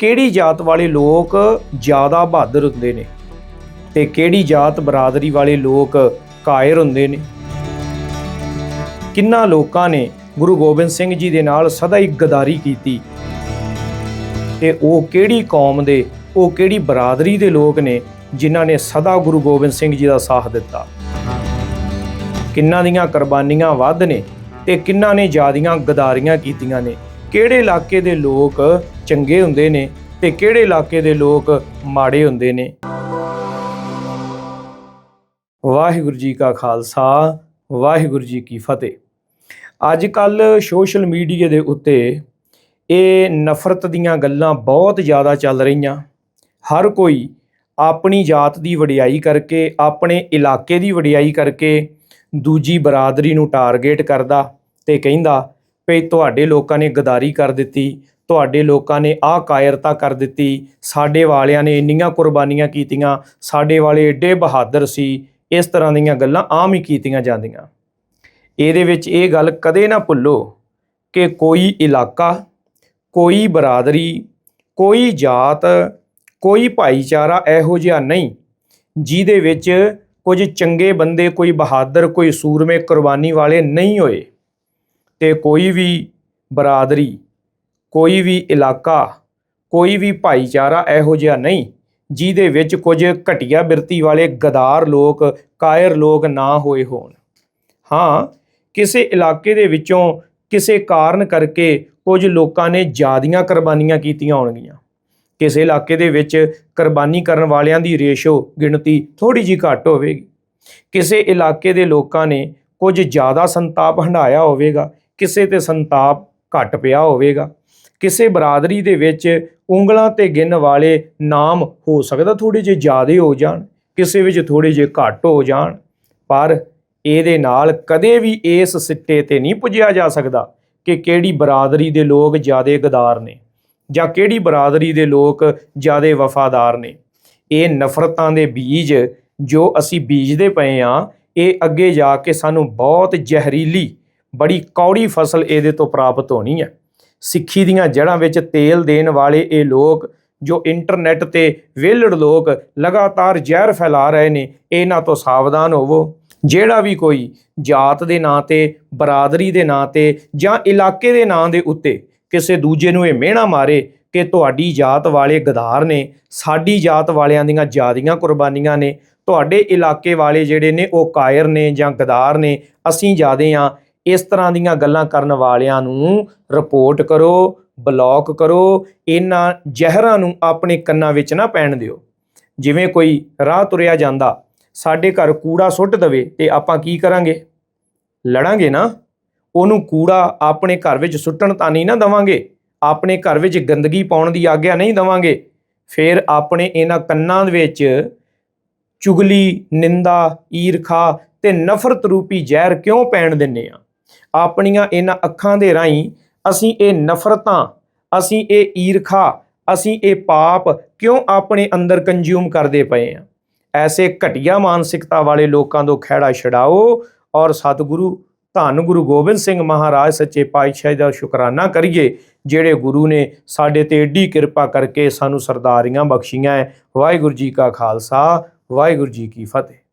ਕਿਹੜੀ ਜਾਤ ਵਾਲੇ ਲੋਕ ਜ਼ਿਆਦਾ ਬਹਾਦਰ ਹੁੰਦੇ ਨੇ? ਤੇ ਕਿਹੜੀ ਜਾਤ ਬਰਾਦਰੀ ਵਾਲੇ ਲੋਕ ਕਾਇਰ ਹੁੰਦੇ ਨੇ? ਕਿੰਨਾ ਲੋਕਾਂ ਨੇ ਗੁਰੂ ਗੋਬਿੰਦ ਸਿੰਘ ਜੀ ਦੇ ਨਾਲ ਸਦਾ ਹੀ ਗਦਾਰੀ ਕੀਤੀ? ਤੇ ਉਹ ਕਿਹੜੀ ਕੌਮ ਦੇ, ਉਹ ਕਿਹੜੀ ਬਰਾਦਰੀ ਦੇ ਲੋਕ ਨੇ ਜਿਨ੍ਹਾਂ ਨੇ ਸਦਾ ਗੁਰੂ ਗੋਬਿੰਦ ਸਿੰਘ ਜੀ ਦਾ ਸਾਥ ਦਿੱਤਾ? ਕਿੰਨਾਂ ਦੀਆਂ ਕੁਰਬਾਨੀਆਂ ਵੱਧ ਨੇ ਤੇ ਕਿੰਨਾਂ ਨੇ ਜਿਆਦੀਆਂ ਗਦਾਰੀਆਂ ਕੀਤੀਆਂ ਨੇ? ਕਿਹੜੇ ਇਲਾਕੇ ਦੇ ਲੋਕ ਚੰਗੇ ਹੁੰਦੇ ਨੇ ਤੇ ਕਿਹੜੇ ਇਲਾਕੇ ਦੇ ਲੋਕ ਮਾੜੇ ਹੁੰਦੇ ਨੇ? ਵਾਹਿਗੁਰੂ ਜੀ ਕਾ ਖਾਲਸਾ, ਵਾਹਿਗੁਰੂ ਜੀ ਕੀ ਫਤਿਹ। ਅੱਜ ਕੱਲ ਸੋਸ਼ਲ ਮੀਡੀਆ ਦੇ ਉੱਤੇ ਇਹ ਨਫ਼ਰਤ ਦੀਆਂ ਗੱਲਾਂ ਬਹੁਤ ਜ਼ਿਆਦਾ ਚੱਲ ਰਹੀਆਂ। ਹਰ ਕੋਈ ਆਪਣੀ ਜਾਤ ਦੀ ਵਡਿਆਈ ਕਰਕੇ, ਆਪਣੇ ਇਲਾਕੇ ਦੀ ਵਡਿਆਈ ਕਰਕੇ ਦੂਜੀ ਬਰਾਦਰੀ ਨੂੰ ਟਾਰਗੇਟ ਕਰਦਾ ਤੇ ਕਹਿੰਦਾ ਵੀ ਤੁਹਾਡੇ ਲੋਕਾਂ ਨੇ ਗਦਾਰੀ ਕਰ ਦਿੱਤੀ, ਤੁਹਾਡੇ ਲੋਕਾਂ ਨੇ ਆਹ ਕਾਇਰਤਾ ਕਰ ਦਿੱਤੀ, ਸਾਡੇ ਵਾਲਿਆਂ ਨੇ ਇੰਨੀਆਂ ਕੁਰਬਾਨੀਆਂ ਕੀਤੀਆਂ, ਸਾਡੇ ਵਾਲੇ ਏਡੇ ਬਹਾਦਰ ਸੀ, ਇਸ ਤਰ੍ਹਾਂ ਦੀਆਂ ਗੱਲਾਂ ਆਮ ਹੀ ਕੀਤੀਆਂ ਜਾਂਦੀਆਂ। ਇਹਦੇ ਵਿੱਚ ਇਹ ਗੱਲ ਕਦੇ ਨਾ ਭੁੱਲੋ ਕਿ ਕੋਈ ਇਲਾਕਾ, ਕੋਈ ਬਰਾਦਰੀ, ਕੋਈ ਜਾਤ, ਕੋਈ ਭਾਈਚਾਰਾ ਇਹੋ ਜਿਹਾ ਨਹੀਂ, ਜਿਹਦੇ ਵਿੱਚ ਕੁਝ ਚੰਗੇ ਬੰਦੇ, ਕੋਈ ਬਹਾਦਰ, ਕੋਈ ਸੂਰਮੇ ਕੁਰਬਾਨੀ ਵਾਲੇ ਨਹੀਂ ਹੋਏ। ਤੇ ਕੋਈ ਵੀ ਬਰਾਦਰੀ, ਕੋਈ ਵੀ ਇਲਾਕਾ, ਕੋਈ ਵੀ ਭਾਈਚਾਰਾ ਇਹੋ ਜਿਹਾ ਨਹੀਂ, ਜਿਹਦੇ ਵਿੱਚ ਕੁਝ ਘਟੀਆ ਬਿਰਤੀ ਵਾਲੇ ਗਦਾਰ ਲੋਕ, ਕਾਇਰ ਲੋਕ ਨਾ ਹੋਏ ਹੋਣ। ਹਾਂ, ਕਿਸੇ ਇਲਾਕੇ ਦੇ ਵਿੱਚੋਂ ਕਿਸੇ ਕਾਰਨ ਕਰਕੇ ਕੁਝ ਲੋਕਾਂ ਨੇ ਜਿਆਦੀਆਂ ਕੁਰਬਾਨੀਆਂ ਕੀਤੀਆਂ ਹੋਣਗੀਆਂ। ਕਿਸੇ ਇਲਾਕੇ ਦੇ ਵਿੱਚ ਕੁਰਬਾਨੀ ਕਰਨ ਵਾਲਿਆਂ ਦੀ ਰੇਸ਼ੋ ਗਿਣਤੀ ਥੋੜੀ ਜੀ ਘੱਟ ਹੋਵੇਗੀ। ਕਿਸੇ ਇਲਾਕੇ ਦੇ ਲੋਕਾਂ ਨੇ ਕੁਝ ਜ਼ਿਆਦਾ ਸੰਤਾਪ ਹੰਡਾਇਆ ਹੋਵੇਗਾ। ਕਿਸੇ ਤੇ ਸੰਤਾਪ ਘੱਟ ਪਿਆ ਹੋਵੇਗਾ। ਕਿਸੇ ਬਰਾਦਰੀ ਦੇ ਵਿੱਚ ਉਂਗਲਾਂ ਤੇ ਗਿਣ ਵਾਲੇ ਨਾਮ ਹੋ ਸਕਦਾ ਥੋੜੇ ਜਿਹੇ ਜ਼ਿਆਦਾ ਹੋ ਜਾਣ, ਕਿਸੇ ਵਿੱਚ ਥੋੜੇ ਜਿਹੇ ਘੱਟ ਹੋ ਜਾਣ, ਪਰ ਇਹਦੇ ਨਾਲ ਕਦੇ ਵੀ ਇਸ ਸਿੱਟੇ ਤੇ ਨਹੀਂ ਪੁੱਜਿਆ ਜਾ ਸਕਦਾ ਕਿ ਕਿਹੜੀ ਬਰਾਦਰੀ ਦੇ ਲੋਕ ਜ਼ਿਆਦਾ ਗਦਾਰ ਨੇ ਜਾਂ ਕਿਹੜੀ ਬਰਾਦਰੀ ਦੇ ਲੋਕ ਜ਼ਿਆਦਾ ਵਫਾਦਾਰ ਨੇ। ਇਹ ਨਫ਼ਰਤਾਂ ਦੇ ਬੀਜ ਜੋ ਅਸੀਂ ਬੀਜਦੇ ਪਏ ਆ ਇਹ ਅੱਗੇ ਜਾ ਕੇ ਸਾਨੂੰ ਬਹੁਤ ਜ਼ਹਿਰੀਲੀ ਬੜੀ ਕੌੜੀ ਫਸਲ ਇਹਦੇ ਤੋਂ ਪ੍ਰਾਪਤ ਹੋਣੀ ਹੈ। ਸਿੱਖੀ ਦੀਆਂ ਜੜ੍ਹਾਂ ਵਿੱਚ ਤੇਲ ਦੇਣ ਵਾਲੇ ਇਹ ਲੋਕ, ਜੋ ਇੰਟਰਨੈਟ ਤੇ ਵਿਹਲੜ ਲੋਕ ਲਗਾਤਾਰ ਜ਼ਹਿਰ ਫੈਲਾ ਰਹੇ ਨੇ, ਇਹਨਾਂ ਤੋਂ ਸਾਵਧਾਨ ਹੋਵੋ। ਜਿਹੜਾ ਵੀ ਕੋਈ ਜਾਤ ਦੇ ਨਾਂ ਤੇ, ਬਰਾਦਰੀ ਦੇ ਨਾਂ ਤੇ ਜਾਂ ਇਲਾਕੇ ਦੇ ਨਾਂ ਦੇ ਉੱਤੇ ਕਿਸੇ ਦੂਜੇ ਨੂੰ ਇਹ ਮਿਹਣਾ ਮਾਰੇ ਕਿ ਤੁਹਾਡੀ ਜਾਤ ਵਾਲੇ ਗਦਾਰ ਨੇ, ਸਾਡੀ ਜਾਤ ਵਾਲਿਆਂ ਦੀਆਂ ਜਿਆਦੀਆਂ ਕੁਰਬਾਨੀਆਂ ਨੇ, ਤੁਹਾਡੇ ਇਲਾਕੇ ਵਾਲੇ ਜਿਹੜੇ ਨੇ ਉਹ ਕਾਇਰ ਨੇ ਜਾਂ ਗਦਾਰ ਨੇ, ਅਸੀਂ ਜਿਆਦੇ ਆ ਇਸ ਤਰ੍ਹਾਂ ਦੀਆਂ ਗੱਲਾਂ ਕਰਨ ਵਾਲਿਆਂ ਨੂੰ ਰਿਪੋਰਟ ਕਰੋ ਬਲੌਕ ਕਰੋ, ਇਹਨਾਂ ਜ਼ਹਿਰਾਂ ਨੂੰ ਆਪਣੇ ਕੰਨਾਂ ਵਿੱਚ ਨਾ ਪੈਣ ਦਿਓ। ਜਿਵੇਂ ਕੋਈ ਰਾਹ ਤੁਰਿਆ ਜਾਂਦਾ, ਸਾਡੇ ਘਰ ਕੂੜਾ ਸੁੱਟ ਦਵੇ ਤੇ ਆਪਾਂ ਕੀ ਕਰਾਂਗੇ? ਲੜਾਂਗੇ ਨਾ। ਉਹਨੂੰ ਕੂੜਾ ਆਪਣੇ ਘਰ ਵਿੱਚ ਸੁੱਟਣ ਤਾਂ ਨਹੀਂ ਨਾ ਦਵਾਂਗੇ, ਆਪਣੇ ਘਰ ਵਿੱਚ ਗੰਦਗੀ ਪਾਉਣ ਦੀ ਆਗਿਆ ਨਹੀਂ ਦਵਾਂਗੇ। ਫਿਰ ਆਪਣੇ ਇਹਨਾਂ ਕੰਨਾਂ ਦੇ ਵਿੱਚ ਚੁਗਲੀ, ਨਿੰਦਾ, ਈਰਖਾ ਤੇ ਨਫ਼ਰਤ ਰੂਪੀ ਜ਼ਹਿਰ ਕਿਉਂ ਪੈਣ ਦਿੰਨੇ ਆ? ਆਪਣੀਆਂ ਇਹਨਾਂ ਅੱਖਾਂ ਦੇ ਰਾਹੀਂ ਅਸੀਂ ਇਹ ਨਫ਼ਰਤਾਂ, ਅਸੀਂ ਇਹ ਈਰਖਾ, ਅਸੀਂ ਇਹ ਪਾਪ ਕਿਉਂ ਆਪਣੇ ਅੰਦਰ ਕੰਜ਼ਿਊਮ ਕਰਦੇ ਪਏ ਆ ਐਸੇ ਘਟੀਆ ਮਾਨਸਿਕਤਾ ਵਾਲੇ ਲੋਕਾਂ ਤੋਂ ਖਹਿੜਾ ਛਡਾਓ ਔਰ ਸਤਿਗੁਰੂ, ਧੰਨ ਗੁਰੂ ਗੋਬਿੰਦ ਸਿੰਘ ਮਹਾਰਾਜ, ਸੱਚੇ ਪਾਤਸ਼ਾਹ ਦਾ ਸ਼ੁਕਰਾਨਾ ਕਰੀਏ, ਜਿਹੜੇ ਗੁਰੂ ਨੇ ਸਾਡੇ ਤੇ ਏਡੀ ਕਿਰਪਾ ਕਰਕੇ ਸਾਨੂੰ ਸਰਦਾਰੀਆਂ ਬਖਸ਼ੀਆਂ ਵਾਹਿਗੁਰੂ ਜੀ ਕਾ ਖਾਲਸਾ, ਵਾਹਿਗੁਰੂ ਜੀ ਕੀ ਫਤਿਹ।